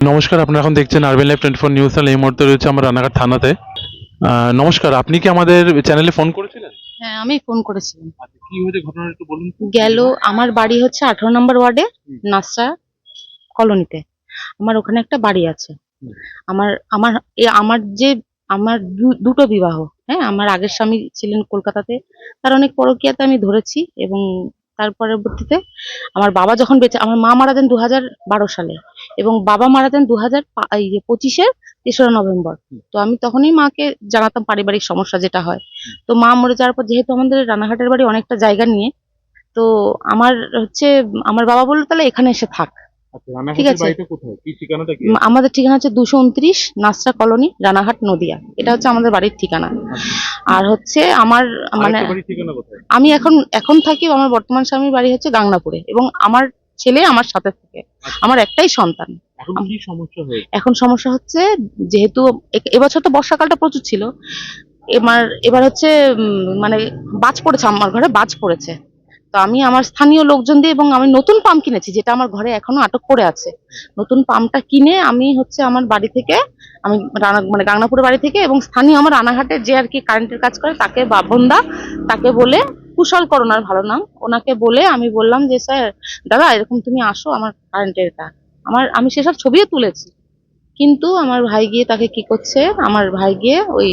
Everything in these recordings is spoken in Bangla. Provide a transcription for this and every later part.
নমস্কার আপনারা এখন দেখছেন urban live twenty four news channel এই মুহূর্তে রয়েছে আমরা রানাঘাট থানাতে নমস্কার আপনি কি আমাদের চ্যানেলে ফোন করেছিলেন হ্যাঁ আমি ফোন করেছিলাম আচ্ছা কি হয়েছে ঘটনাটা একটু বলুন তো। গেল আমার বাড়ি হচ্ছে আঠারো নম্বর ওয়ার্ডে হুম। নাসরা কলোনিতে আমার ওখানে একটা বাড়ি আছে হুম। আমার আমার এ আমার যে আমার দু- দুটো বিবাহ হ্যাঁ আমার আগের স্বামী ছিলেন কলকাতাতে তার অনেক পরকীয়াতে আমি ধরেছি এবং তার পরবর্তীতে আমার বাবা যখন বেঁচে আমার মা মারা যান দু হাজার বারো সালে এবং বাবা মারা যান দু হাজার পঁচিশের তেসরা নভেম্বর। তো আমি তখনই মাকে জানাতাম পারিবারিক সমস্যা যেটা হয়। তো মা মরে যাওয়ার পর যেহেতু আমাদের রানাঘাটের বাড়ি অনেকটা জায়গা নিয়ে তো আমার হচ্ছে আমার বাবা বলল তাহলে এখানে এসে থাক। ঠিক আছে। উম, আমাদের ঠিকানা হচ্ছে দুশো উনত্রিশ নাসরা কলোনি রানাঘাট নদিয়া। এটা হচ্ছে আমাদের বাড়ির ঠিকানা। আর হচ্ছে আমার মানে আমি এখন এখন থাকি আমার বর্তমান স্বামীর বাড়ি হচ্ছে গাংনাপুরে এবং আমার ছেলে আমার সাথে থাকে। আমার একটাই সন্তান। এখন সমস্যা হয়েছে? এখন সমস্যা হচ্ছে যেহেতু এবছর তো বর্ষাকালটা প্রচুর ছিল। এবার এবার হচ্ছে মানে বাজ পড়েছে আমার ঘরে বাজ পড়েছে। তো আমি আমার স্থানীয় লোকজন দিয়ে এবং আমি নতুন পাম্প কিনেছি, যেটা আমার ঘরে এখনও আটক করে আছে। নতুন পাম্পটা কিনে আমি হচ্ছে আমার বাড়ি থেকে, আমি মানে গাংনাপুরের বাড়ি থেকে এবং স্থানীয় আমার রানাঘাটে যে আর কি কারেন্টের কাজ করে, তাকে বাবনদা, তাকে বলে কুশল করোনার ভালো নাম। ওনাকে বলে আমি বললাম যে, স্যার, দাদা, এরকম তুমি আসো আমার কারেন্টের কাজ আমার, আমি সেসব ছবিও তুলেছি। কিন্তু আমার ভাই গিয়ে তাকে কি করছে, আমার ভাই গিয়ে ওই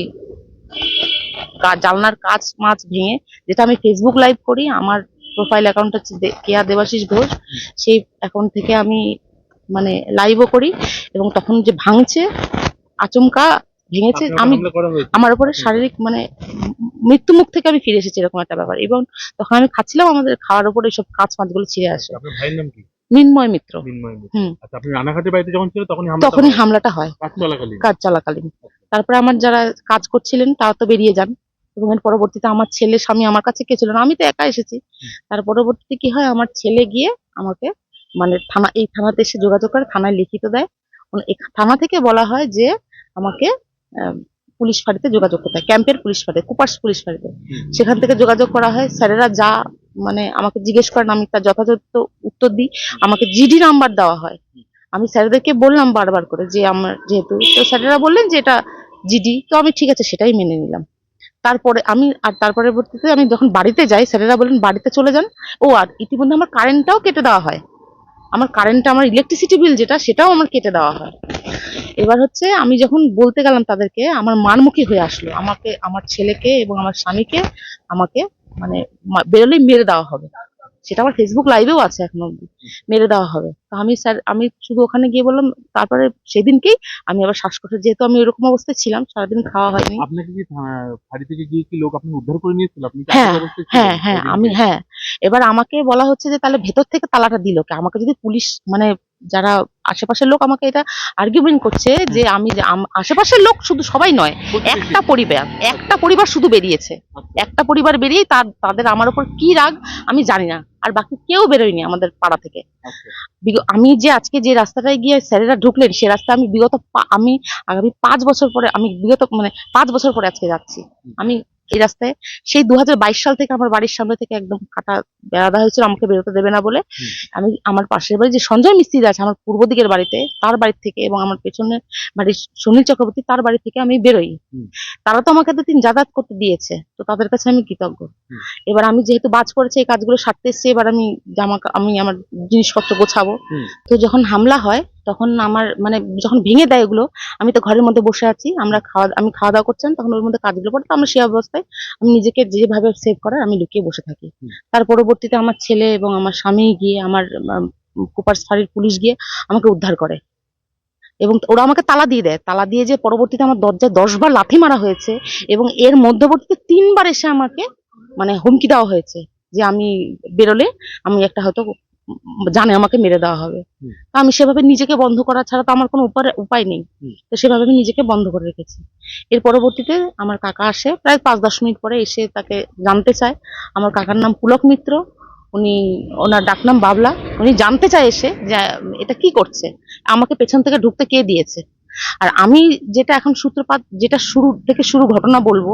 জানলার কাজ মাছ ভেঙে, যেটা আমি ফেসবুক লাইভ করি, আমার প্রোফাইল অ্যাকাউন্ট হচ্ছে কেয়া দেবাশিস ঘোষ। সেই অ্যাকাউন্ট থেকে আমি মানে লাইভও করি এবং তখন যে ভাঙছে আচমকা ভেঙেছে আমি আমার উপরে শারীরিক মানে মৃত্যু মুখ থেকে আমি ফিরে এসেছি এরকম একটা ব্যাপার। এবং তখন আমি খাচ্ছিলাম আমাদের খাওয়ার উপরে সব কাঁচ মাছগুলো ছিঁড়ে আসে। আপনার ভাইয়ের নাম কি? মিন্ময় মিত্র। আচ্ছা তখনই হামলাটা হয়? কাজ চলাকালীন। তারপরে আমার যারা কাজ করছিলেন তারা তো বেরিয়ে যান। এবং এর পরবর্তীতে আমার ছেলে স্বামী আমার কাছে কে ছিল না আমি তো একা এসেছি। তার পরবর্তীতে কি হয় আমার ছেলে গিয়ে আমাকে মানে থানা এই থানাতে এসে যোগাযোগ করে থানায় লিখিত দেয়। উন- থানা থেকে বলা হয় যে আমাকে পুলিশ ফাঁড়িতে যোগাযোগ করতে হয় ক্যাম্পের পুলিশ ফাঁড়িতে কুপার্স পুলিশ ফাঁড়িতে। সেখান থেকে যোগাযোগ করা হয় স্যারেরা যা মানে আমাকে জিজ্ঞেস করেন আমি তার যথাযথ উত্তর দিই। আমাকে জিডি নাম্বার দেওয়া হয়। আমি স্যারদেরকে বললাম বারবার করে যে আমার যেহেতু তো স্যারেরা বললেন যে এটা জিডি তো আমি ঠিক আছে সেটাই মেনে নিলাম। তারপরে আমি আর তার পরবর্তীতে আমি যখন বাড়িতে যাই, স্যারেরা বললেন বাড়িতে চলে যান। ও, আর ইতিমধ্যে আমার কারেন্টটাও কেটে দেওয়া হয়। আমার কারেন্টটা আমার ইলেকট্রিসিটি বিল যেটা, সেটাও আমার কেটে দেওয়া হয়। এবার হচ্ছে আমি যখন বলতে গেলাম তাদেরকে, আমার মানমুখী হয়ে আসলো। আমাকে, আমার ছেলেকে এবং আমার স্বামীকে আমাকে মানে বেরোলেই মেরে দেওয়া হবে। সেটা আমার ফেসবুক লাইভেও আছে এখন অব্দি মেরে দেওয়া হবে। আমি স্যার আমি শুধু ওখানে গিয়ে বললাম তারপরে সেদিনকেই আমি আবার শ্বাসকষ্ট যেহেতু আমি ওরকম অবস্থায় ছিলাম সারাদিন খাওয়া হয়নি। আপনাকে কি থেকে গিয়ে কি লোক আপনি উদ্ধার করে নিয়েছিল? আপনি হ্যাঁ, হ্যাঁ হ্যাঁ আমি হ্যাঁ। এবার আমাকে বলা হচ্ছে যে তাহলে ভেতর থেকে তালাটা দিল কে? আমাকে যদি পুলিশ মানে যারা আশেপাশের লোক আমাকে এটা আর্গুমেন্ট করছে যে আমি আশেপাশের লোক শুধু সবাই নয় একটা পরিবার একটা পরিবার শুধু বেরিয়েছে। আচ্ছা। একটা পরিবার বেরিয়ে তার তাদের আমার উপর কি রাগ আমি জানি না। আর বাকি কেউ বেরোয়নি আমাদের পাড়া থেকে। আমি যে আজকে যে রাস্তাটায় গিয়ে স্যারেরা ঢুকলেন সে রাস্তা আমি বিগত পা- আমি আগামী পাঁচ বছর পরে আমি বিগত মানে পাঁচ বছর পরে আজকে যাচ্ছি। আমি এই রাস্তায়। সেই দু হাজার বাইশ সাল থেকে আমার বাড়ির সামনে থেকে একদম কাটা বেড়া দেওয়া হয়েছিল আমাকে বেরোতে দেবে না বলে। আমি আমার পাশের বাড়ি যে সঞ্জয় মিস্ত্রি আছে আমার পূর্ব দিকের বাড়িতে তার বাড়ি থেকে এবং আমার পেছনের বাড়ির সুনীল চক্রবর্তী তার বাড়ি থেকে আমি বেরোই। তারা তো আমাকে এতদিন যাতায়াত করতে দিয়েছে তো তাদের কাছে আমি কৃতজ্ঞ। এবার আমি যেহেতু বাজ পড়েছে এই কাজগুলো সারতে এসেছি এবার আমি জামা আমি আমার জিনিসপত্র গোছাবো। তো যখন হামলা হয় তখন আমার মানে যখন ভেঙে দেয় এগুলো আমি তো ঘরের মধ্যে বসে আছি আমরা খাওয়া আমি খাওয়া দাওয়া করছিলাম তখন ওর মধ্যে কাজগুলো পড়ে তো আমরা সেই অবস্থায় আমি নিজেকে যেভাবে সেভ করার আমি লুকিয়ে বসে থাকি। তার পরবর্তীতে আমার ছেলে এবং আমার স্বামী গিয়ে আমার কুপার্স ফাঁড়ির পুলিশ গিয়ে আমাকে উদ্ধার করে। এবং ওরা আমাকে তালা দিয়ে দেয়। তালা দিয়ে যে পরবর্তীতে আমার দরজায় দশবার লাথি মারা হয়েছে এবং এর মধ্যবর্তীতে তিনবার এসে আমাকে মানে হুমকি দেওয়া হয়েছে যে আমি বেরোলে আমি একটা হয়তো জানে আমাকে মেরে দেওয়া হবে। আমি সেভাবে নিজেকে বন্ধ করা ছাড়া তো আমার কোনো উপায় উপায় নেই। তো সেভাবে আমি নিজেকে বন্ধ করে রেখেছি। এর পরবর্তীতে আমার কাকা আসে। প্রায় পাঁচ দশ মিনিট পরে এসে তাকে জানতে চায়। আমার কাকার নাম পুলক মিত্র। উনি ওনার ডাকনাম বাবলা। উনি জানতে চায় এসে যে এটা কি করছে? আমাকে পেছন থেকে ঢুকতে কে দিয়েছে? আর আমি যেটা এখন সূত্রপাত যেটা শুরু থেকে শুরু ঘটনা বলব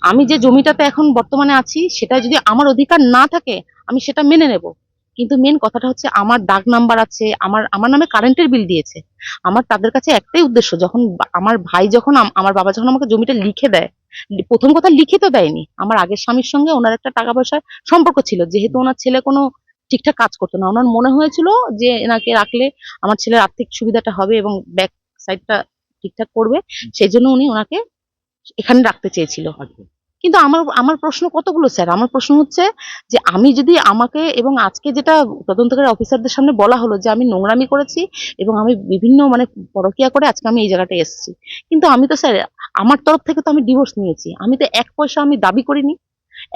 আমি যে জমিটাতে এখন বর্তমানে আছি সেটা যদি আমার অধিকার না থাকে আমি সেটা মেনে নেব। কিন্তু মেন কথাটা হচ্ছে আমার দাগ নাম্বার আছে আমার আমার নামে কারেন্টের বিল দিয়েছে। আমার তাদের কাছে একটাই উদ্দেশ্য যখন আমার ভাই যখন আম- আমার বাবা যখন আমাকে জমিটা লিখে দেয় প্রথম কথা লিখে তো দেয়নি। আমার আগের স্বামীর সঙ্গে ওনার একটা টাকা পয়সার সম্পর্ক ছিল যেহেতু ওনার ছেলে কোনো ঠিকঠাক কাজ করতো না। ওনার মনে হয়েছিল যে এনাকে রাখলে আমার ছেলের আর্থিক সুবিধাটা হবে এবং ব্যাক সাইডটা ঠিকঠাক করবে সেই জন্য উনি ওনাকে এখানে রাখতে চেয়েছিল। আচ্ছা। কিন্তু আমার আমার প্রশ্ন কতগুলো স্যার? আমার প্রশ্ন হচ্ছে যে আমি যদি আমাকে এবং আজকে যেটা তদন্তকারী অফিসারদের সামনে বলা হলো যে আমি নোংরামি করেছি এবং আমি বিভিন্ন মানে পরকিয়া করে আজকে আমি এই জায়গাটায় এসেছি। কিন্তু আমি তো স্যার আমার তরফ থেকে তো আমি ডিভোর্স নিয়েছি। আমি তো এক পয়সা আমি দাবি করিনি।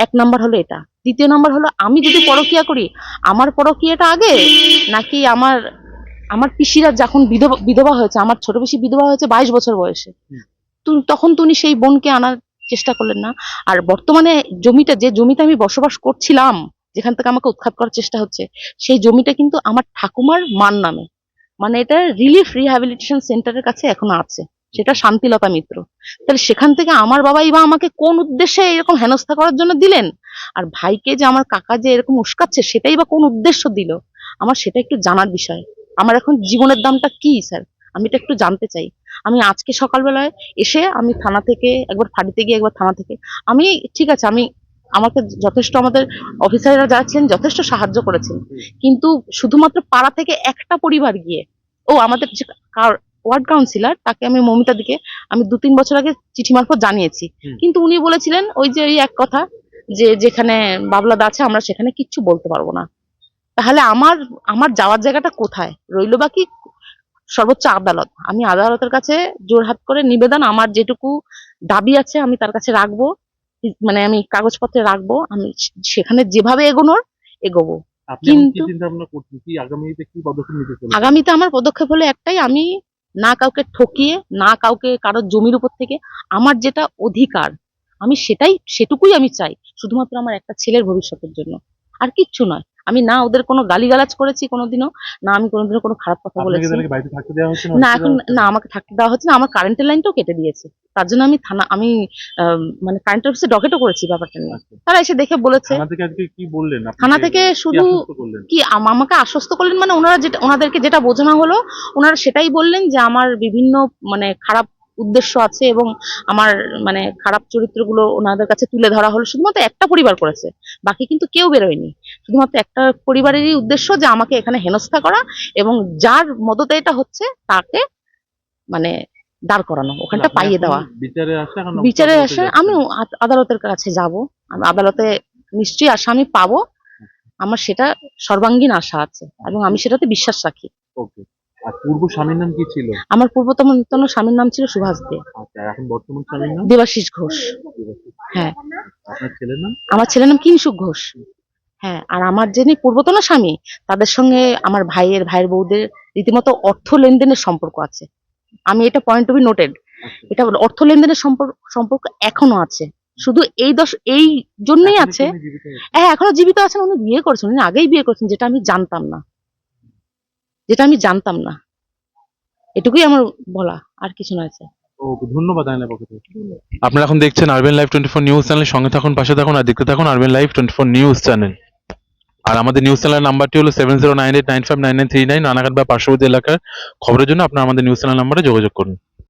এক নাম্বার হলো এটা। দ্বিতীয় নাম্বার হলো আমি যদি পরকিয়া করি আমার পরকিয়াটা আগে নাকি আমার আমার পিসিরা যখন বিধবা বিধবা হয়েছে আমার ছোট পিসি বিধবা হয়েছে বাইশ বছর বয়সে তখন তুমি সেই বোনকে আনার চেষ্টা করলেন না। আর বর্তমানে জমিটা, যে জমিতে আমি বসবাস করছিলাম, যেখান থেকে আমাকে উৎখাত করার চেষ্টা হচ্ছে, সেই জমিটা কিন্তু আমার ঠাকুমার মান নামে। মানে এটা রিলিফ রিহ্যাবিলিটেশন সেন্টারের কাছে এখনও আছে। সেটা শান্তিলতা মিত্র। তাহলে সেখান থেকে আমার বাবাই বা আমাকে কোন উদ্দেশ্যে এরকম হেনস্থা করার জন্য দিলেন? আর ভাইকে যে আমার কাকা যে এরকম উস্কাচ্ছে, সেটাই বা কোন উদ্দেশ্য দিল? আমার সেটা একটু জানার বিষয়। আমার এখন জীবনের দামটা কি, স্যার? আমি এটা একটু জানতে চাই। আমি আজকে সকালবেলায় এসে আমি থানা থেকে একবার ফাঁড়িতে গিয়ে একবার থানা থেকে আমি ঠিক আছে আমি আমাকে যথেষ্ট আমাদের অফিসাররা যারা ছিলেন যথেষ্ট সাহায্য করেছেন। কিন্তু শুধুমাত্র পাড়া থেকে একটা পরিবার গিয়ে ও আমাদের যে ওয়ার্ড কাউন্সিলর তাকে আমি মমিতা দিকে আমি দু তিন বছর আগে চিঠি মারফত জানিয়েছি। কিন্তু উনি বলেছিলেন ওই যে ওই এক কথা যে যেখানে বাবলাদা আছে আমরা সেখানে কিচ্ছু বলতে পারব না। তাহলে আমার আমার যাওয়ার জায়গাটা কোথায়? রইল বাকি সর্বোচ্চ আদালত। আমি আদালতের কাছে জোরহাত করে নিবেদন আমার যেটুকু দাবি আছে আমি তার কাছে রাখব মানে আমি কাগজপত্রে রাখব আমি সেখানে যেভাবে এগোনোর এগোবো। কিন্তু- আগামীতে আমার পদক্ষেপ হলো একটাই আমি না কাউকে ঠকিয়ে না কাউকে কারোর জমির উপর থেকে আমার যেটা অধিকার আমি সেটাই সেটুকুই আমি চাই শুধুমাত্র আমার একটা ছেলের ভবিষ্যতের জন্য। আর কিচ্ছু নয়। আমি না ওদের কোনো গালিগালাজ করেছি কোনোদিনও না আমি কোনোদিনও কোনো খারাপ কথা বলেছি। না এখন না? আমাকে থাকতে দেওয়া হচ্ছে না আমার কারেন্টের লাইনটাও কেটে দিয়েছে। তার জন্য আমি থানা আমি মানে কারেন্ট অফিসে ডকেটও করেছি ব্যাপারটা নিয়ে। আচ্ছা। তারা এসে দেখে বলেছে। থানা থেকে শুধু কি আমাকে আশ্বস্ত করলেন? মানে ওনারা যেটা ওনাদেরকে যেটা বোঝানো হলো ওনারা সেটাই বললেন যে আমার বিভিন্ন মানে খারাপ উদ্দেশ্য আছে এবং আমার মানে খারাপ চরিত্রগুলো ওনাদের কাছে তুলে ধরা হলো শুধুমাত্র একটা পরিবার করেছে বাকি কিন্তু কেউ বেরোয়নি। শুধুমাত্র একটা পরিবারেরই উদ্দেশ্য যে আমাকে এখানে হেনস্থা করা এবং যার মদতে এটা হচ্ছে তাকে মানে দাঁড় করানো ওখানটা পাইয়ে দেওয়া। বিচারে আসে এখন বিচারে আসে আমি আদালতের কাছে যাব আমি আদালতে নিশ্চয়ই আসামি পাবো আমার সেটা সর্বাঙ্গীন আশা আছে এবং আমি সেটাতে বিশ্বাস রাখি। ওকে। আর পূর্ব স্বামীর নাম কি ছিল? আমার পূর্বতম নূতন স্বামীর নাম ছিল সুভাষ দে। আচ্ছা এখন বর্তমান স্বামীর নাম? দেবাশিস ঘোষ। হ্যাঁ। আপনার ছেলের নাম? আমার ছেলের নাম কিংসুক ঘোষ। হ্যাঁ আর আমার যিনি পূর্বতন স্বামী তাদের সঙ্গে আমার ভাইয়ের ভাইয়ের বউদের রীতিমতো অর্থ লেনদেনের সম্পর্ক আছে। আমি এটা পয়েন্ট টু বি নোটেড। এটা অর্থ লেনদেনের সম্পর্ক সম্পর্ক এখনও আছে। শুধু এই দশ এই জন্যই আছে? হ্যাঁ এখনও জীবিত আছেন উনি বিয়ে করেছেন উনি আগেই বিয়ে করেছেন যেটা আমি জানতাম না। যেটা আমি জানতাম না। এটুকুই আমার বলা আর কিছু না আছে। ধন্যবাদ আপনারা এখন দেখছেন urban live twenty four news চ্যানেলের সঙ্গে থাকুন পাশে থাকুন আর দেখতে থাকুন urban live twenty four news channel আর আমাদের নিউজ চ্যানেল নাম্বারটি হলো seven zero nine eight nine five nine nine three nine Ranaghat বা পার্শ্ববর্তী এলাকার খবরের জন্য আপনারা আমাদের নিউজ চ্যানেল নাম্বারে যোগাযোগ করুন।